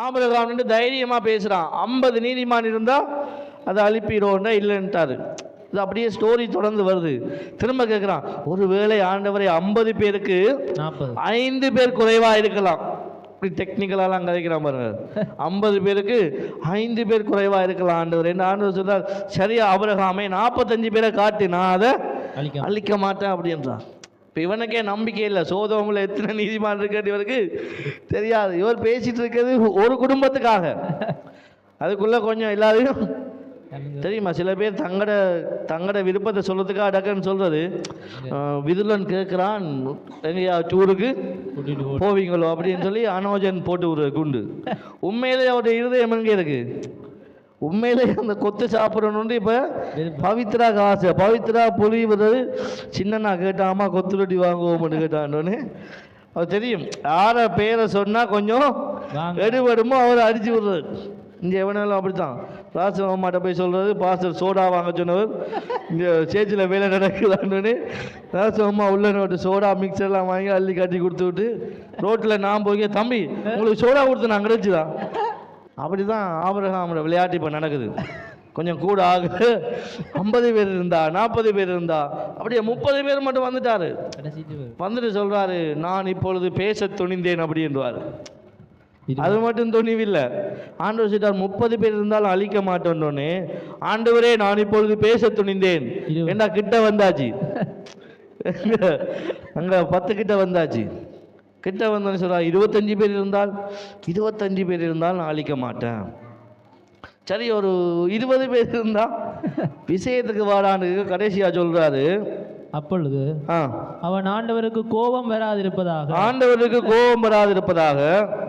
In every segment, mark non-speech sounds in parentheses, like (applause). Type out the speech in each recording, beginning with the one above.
அழிக்கலாம் தைரியமா பேசுறான். ஐம்பது நீதிமான் இருந்தா அதை அழிப்பிடுவோம்னா இல்லைன்ட்டாரு. இது அப்படியே ஸ்டோரி தொடர்ந்து வருது. திரும்ப கேட்குறான் ஒருவேளை ஆண்டவரை ஐம்பது பேருக்கு நாற்பது ஐந்து பேர் குறைவா இருக்கலாம். இப்படி டெக்னிக்கலாலாம் கதைக்கிறான் பாருங்க. ஐம்பது பேருக்கு ஐந்து பேர் குறைவா இருக்கலாம் ஆண்டவர் என்ன ஆண்டவர் சொல்றார் சரியா அபிரகாமே நாற்பத்தஞ்சு பேரை காட்டி நான் அதை அழிக்க அழிக்க மாட்டேன் அப்படின்றான். இப்போ இவனுக்கே நம்பிக்கை இல்லை. சோதவங்கள எத்தனை நீதிமான் இருக்குன்னு இவருக்கு? தெரியாது. இவர் பேசிட்டு இருக்கிறது ஒரு குடும்பத்துக்காக. அதுக்குள்ள கொஞ்சம் எல்லாரையும் தெரியுமா? சில பேர் தங்கட தங்கட விருப்பத்தை சொல்றதுக்காக டக்குன்னு சொல்றது. அஹ், விதுலன் கேட்குறான் எங்கேயா டூருக்கு? போவீங்களோ அப்படின்னு சொல்லி அனோஜன் போட்டு விடுற குண்டு. உண்மையிலே அவருடைய இருதயம் எங்கே இருக்கு? உண்மையிலே அந்த கொத்து சாப்பிடணும்னு இப்போ பவித்ரா காசு. பவித்ரா புலி விடுறது சின்னண்ணா கேட்டாமா கொத்து ரொட்டி வாங்குவோம்னு கேட்டான்னு அவர் தெரியும். யார பேரை சொன்னா கொஞ்சம். எடுபடுமோ அவர் அடிச்சு விடுறது. இங்கே எவனாலும் அப்படித்தான். ராசு மாமாட்ட போய் சொல்றது பாஸ்டர் சோடா வாங்க சொன்னவர் இங்கே சேச்சில் வேலை நடக்குதான்னு. ராசு அம்மா உள்ள நோட்டு சோடா மிக்சர்லாம் வாங்கி அள்ளி கட்டி கொடுத்து விட்டு ரோட்டில் நான் போய் தம்பி உங்களுக்கு சோடா கொடுத்து நான் கிடைச்சுதான் அப்படி தான் ஆபரகாமோட விளையாட்டு இப்போ நடக்குது. கொஞ்சம் கூட ஆக. ஐம்பது பேர் இருந்தா நாற்பது பேர் இருந்தா அப்படியே முப்பது பேர் மட்டும் வந்துட்டாரு. வந்துட்டு சொல்றாரு நான் இப்பொழுது பேச துணிந்தேன் அப்படின்றாரு இருபது. அது மட்டும் துணிவில்லை. ஆண்டவர் சொல்லிட்டார் முப்பது பேர் இருந்தாலும் அழிக்க மாட்டோன்னே ஆண்டவரே நான் இப்பொழுது பேச துணிந்தேன். ஏண்டா கிட்ட வந்தாச்சு? அங்க பத்து கிட்ட வந்தாச்சு. கிட்ட வந்தோன்னு சொல்றா இருபத்தஞ்சு பேர் இருந்தால் இருபத்தஞ்சு பேர் இருந்தால் நான் அழிக்க மாட்டேன். சரி ஒரு இருபது பேர் இருந்தா விஷயத்துக்கு வாடான்னு கடைசியா சொல்றாரு. அப்பொழுது அவன் ஆண்டவருக்கு கோபம் வராதிருப்பதாக. ஆண்டவருக்கு கோபம் வராதிருப்பதாக.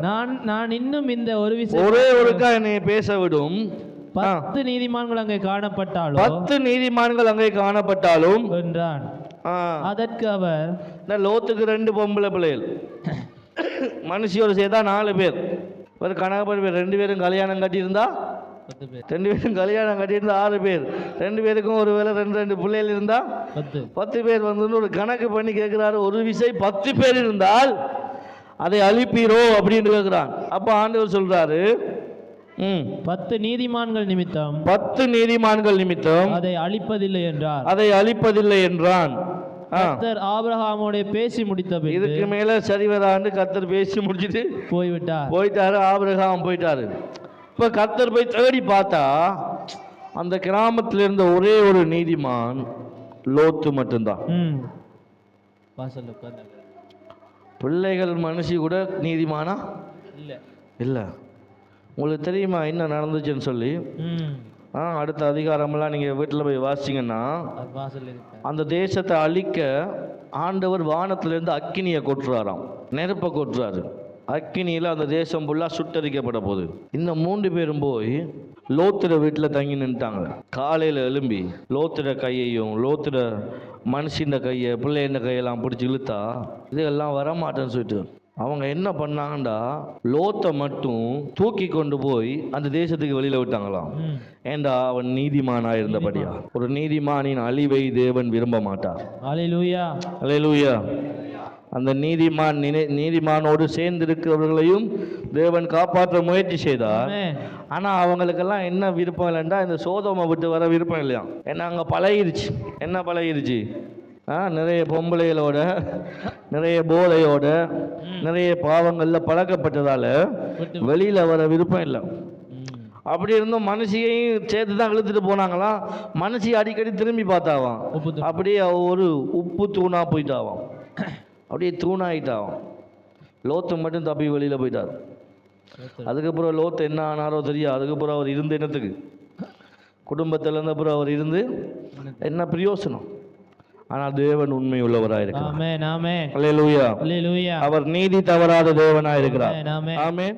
நான் நான் இன்னும் இந்த ஒரு விஷயம் ஒரே ஒருக்கா என்னை பேச விடும். பத்து நீதிமான்கள் அங்கே காணப்பட்டாலோ? பத்து நீதிமான்கள் அங்கே காணப்பட்டாலும் என்றான். அதற்கு அவர் இந்த லோத்துக்கு ரெண்டு பொம்பளை பிள்ளைகள். (coughs) மனுஷியோடு சேர்த்தா நாலு பேர். ஒரு கணக்கு பேர். ரெண்டு பேரும் கல்யாணம் கட்டியிருந்தா பத்து பேர். ரெண்டு பேரும் கல்யாணம் கட்டியிருந்தா ஆறு பேர். ரெண்டு பேருக்கும் ஒரு வேளை ரெண்டு ரெண்டு பிள்ளைகள் இருந்தா பத்து. பத்து பேர் வந்து ஒரு கணக்கு பண்ணி கேட்குறாரு ஒரு விசை பத்து பேர் இருந்தால் அதை அழிப்பீரோ அப்படின்னு கேட்குறான் அப்போ ஆண்டவர் சொல்றாரு ம். பத்து நீதிமான்கள் நிமித்தம் பத்து நீதிமான்கள் நிமித்தம் அதை அழிப்பதில்லை என்றார். அதை அழிப்பதில்லை என்றான். ஆ, கர்த்தர் ஆபிரகாமோட பேசி முடித்த பின்பு இதுக்கு மேல சரி வராண்டு கத்தர் பேசி முடிச்சிட்டு போய்விட்டார். போயிட்டாரு ஆபிரகாம் போயிட்டாரு. இப்ப கத்தர் போய் தேடி பார்த்தா அந்த கிராமத்தில் இருந்த ஒரே ஒரு நீதிமான் லோத்து மட்டும்தான். பிள்ளைகள் மனுஷி கூட நீதிமானா? இல்லை. இல்லை. உங்களுக்கு தெரியுமா என்ன நடந்துச்சுன்னு சொல்லி? அடுத்த அதிகாரமெல்லாம் நீங்கள் வீட்டில் போய் வாசிங்கன்னா அந்த தேசத்தை அழிக்க ஆண்டவர் வானத்திலேருந்து அக்கினியை கொட்டுறாராம். நெருப்பை கொட்டுறாரு. அக்கினியில் அந்த தேசம் ஃபுல்லாக சுட்டரிக்கப்பட போகுது. இந்த மூன்று பேரும் போய் லோத்திர வீட்டில் தங்கி நின்ட்டாங்க காலையில் எழும்பி லோத்திர கையையும் லோத்திர மனுஷின் கையை பிள்ளையின் கையெல்லாம் பிடிச்சி இழுத்தா இதெல்லாம் வரமாட்டேன்னு சொல்லிட்டு அவங்க என்ன பண்ணாங்கண்டா லோத்தை மட்டும் தூக்கி கொண்டு போய் அந்த தேசத்துக்கு வெளியில விட்டாங்களாம். ஏண்டா அவன் நீதிமானா இருந்தபடியா? ஒரு நீதிமானின் அழிவை தேவன் விரும்ப மாட்டார். ஹalleluya. அல்லேலூயா அந்த நீதிமான் நினை நீதிமானோடு சேர்ந்திருக்கிறவர்களையும் தேவன் காப்பாற்ற முயற்சி செய்தார். ஆமென். ஆனா அவங்களுக்கெல்லாம் என்ன விருப்பம் இல்லைண்டா இந்த சோதோமை விட்டு வர விருப்பம் இல்லையா ஏன்னா அங்க பழகிருச்சு. என்ன பழகிருச்சு? நிறைய பொம்பளைகளோட நிறைய போதையோட நிறைய பாவங்கள்ல பழக்கப்பட்டதால வெளியில வர விருப்பம் இல்லை. அப்படி இருந்தும் மனுஷியையும் சேர்த்து தான் இழுத்துட்டு போனாங்களாம் மனுஷி அடிக்கடி திரும்பி தூ- அப்படியே ஒரு உப்பு தூணா போயிட்டாவாம். அப்படியே தூணாயிட்டாவாம். லோத்து மட்டும் தப்பி வெளியில போயிட்டார். அதுக்கப்புறம் லோத்து என்ன ஆனாரோ தெரியும் அதுக்கப்புறம் அவர் இருந்து என்னத்துக்கு குடும்பத்தில் இருந்த அப்புறம் அவர் இருந்து என்ன பிரயோசனம்? ஆனால் தேவன் உண்மை உள்ளவராக இருக்கிறார் அவர் நீதி தவறாத தேவனாக இருக்கிறார். ஆமென்.